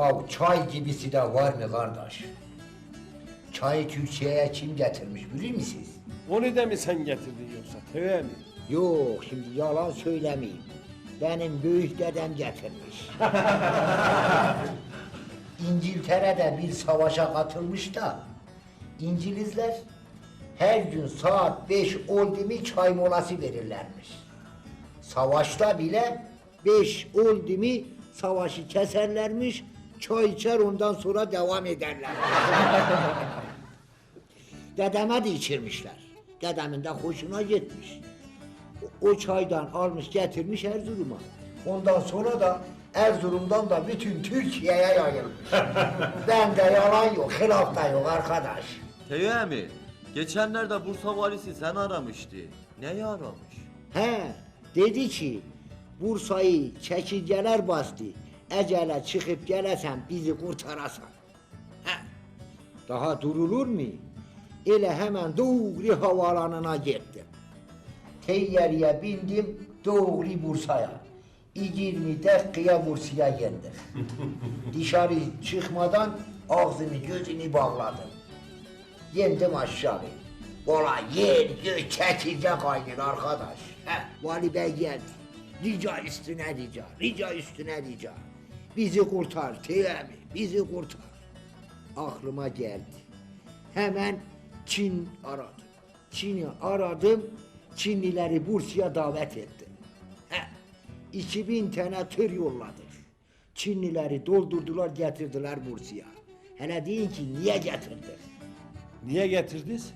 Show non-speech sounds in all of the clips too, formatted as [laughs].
Ya çay gibisi de var mı kardeş? Çayı Türkiye'ye kim getirmiş bilir misiniz? Onu da mı sen getirdin yoksa teve mi? Yok şimdi yalan söylemeyeyim. Benim büyük dedem getirmiş. [laughs] İngiltere'de bir savaşa katılmış da İngilizler her gün saat 5 oldu mu çay molası verirlermiş. Savaşta bile 5 oldu mu savaşı keserlermiş, çay içer ondan sonra devam ederler. [laughs] Dedeme de içirmişler. Dedemin de hoşuna gitmiş. O, o çaydan almış getirmiş Erzurum'a. Ondan sonra da Erzurum'dan da bütün Türkiye'ye yayılmış. [laughs] ben de yalan yok, hilaf da yok arkadaş. Teyze mi? Geçenlerde Bursa valisi sen aramıştı. Neyi aramış? He, dedi ki Bursa'yı çekirgeler bastı. Ecele çıkıp gelesen bizi kurtarasan. He, daha durulur mu? Ele hemen doğru havalanına gittim. Teyyareye bindim doğru Bursa'ya. 20 dakikaya Bursa'ya geldik. [laughs] Dışarı çıkmadan ağzını gözünü bağladım. Yendim aşağı. Ola yer gök çekirge kaynır arkadaş. Heh, Vali Bey geldi. Rica üstüne rica, rica üstüne rica. Bizi kurtar Teyemi, bizi kurtar. Aklıma geldi. Hemen Çin aradım. Çin'i aradım, Çinlileri Bursa'ya davet ettim. Heh, 2000 tane tır yolladık. Çinlileri doldurdular getirdiler Bursa'ya. Hele deyin ki niye getirdik? Niye getirdiniz?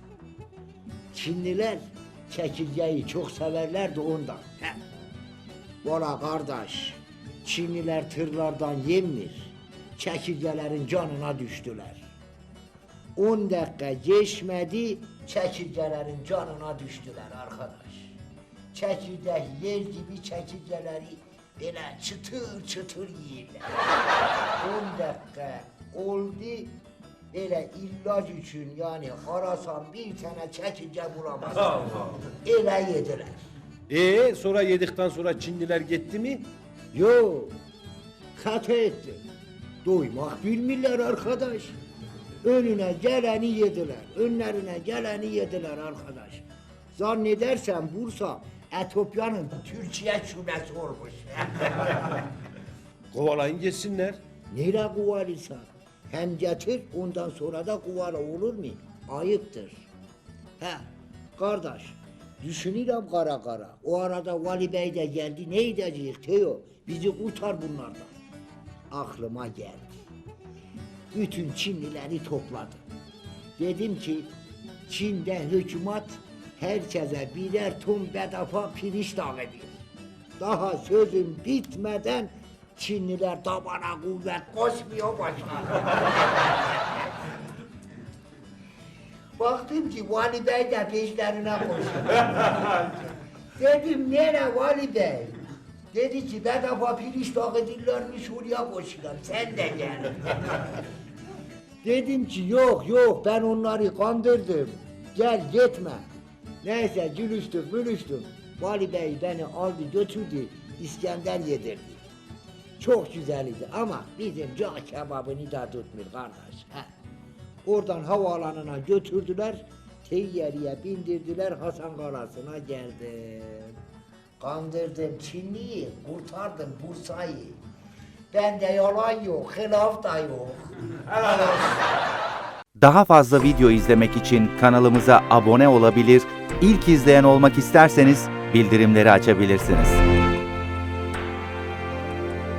Çinliler çekirgeyi çok severler de ondan. Heh. Valla kardeş, Çinliler tırlardan yemir, çekirgelerin canına düştüler. 10 dakika geçmedi, çekirgelerin canına düştüler arkadaş. Çekirdek yer gibi çekirgeleri böyle çıtır çıtır yiyirler. 10 dakika oldu, böyle ilaç için yani arasan bir tane çekirge bulamazsın. Ele yediler. Ee sonra yedikten sonra Çinliler gitti mi? Yo, hata ettim. Doymak bilmirler arkadaş. Önüne geleni yediler, önlerine geleni yediler arkadaş. Zannedersem Bursa, Etopya'nın Türkiye şubesi olmuş. [laughs] Kovalayın geçsinler. Nere kuvalıysa hem getir ondan sonra da kuvala olur mu? Ayıptır. He kardeş düşünürüm kara kara. O arada Vali Bey de geldi. Ne edeceğiz Teo? Bizi kurtar bunlardan. Aklıma geldi. Bütün Çinlileri topladım. Dedim ki Çin'de hükümet herkese birer ton bedava pirinç dağıtıyor. Daha sözüm bitmeden Çinliler tabana kuvvet koşmuyor başladı. [laughs] Baktım ki Vali Bey de peşlerine koşuyor. Dedim nere Vali Bey? Dedi ki bedava pirinç dağıtırlarmış oraya koşuyorum sen de gel. Dedim ki yok yok ben onları kandırdım. Gel gitme. Neyse gülüştüm gülüştüm. Vali Bey beni aldı götürdü İskender yedirdi. Çok güzeldi ama bizim cağ kebabını da tutmuyor kardeş. He. Oradan havaalanına götürdüler. Teyyareye bindirdiler Hasan Kalası'na geldim. Kandırdım Çinli'yi, kurtardım Bursa'yı. Bende yalan yok, hilaf da yok. Daha fazla video izlemek için kanalımıza abone olabilir, ilk izleyen olmak isterseniz bildirimleri açabilirsiniz.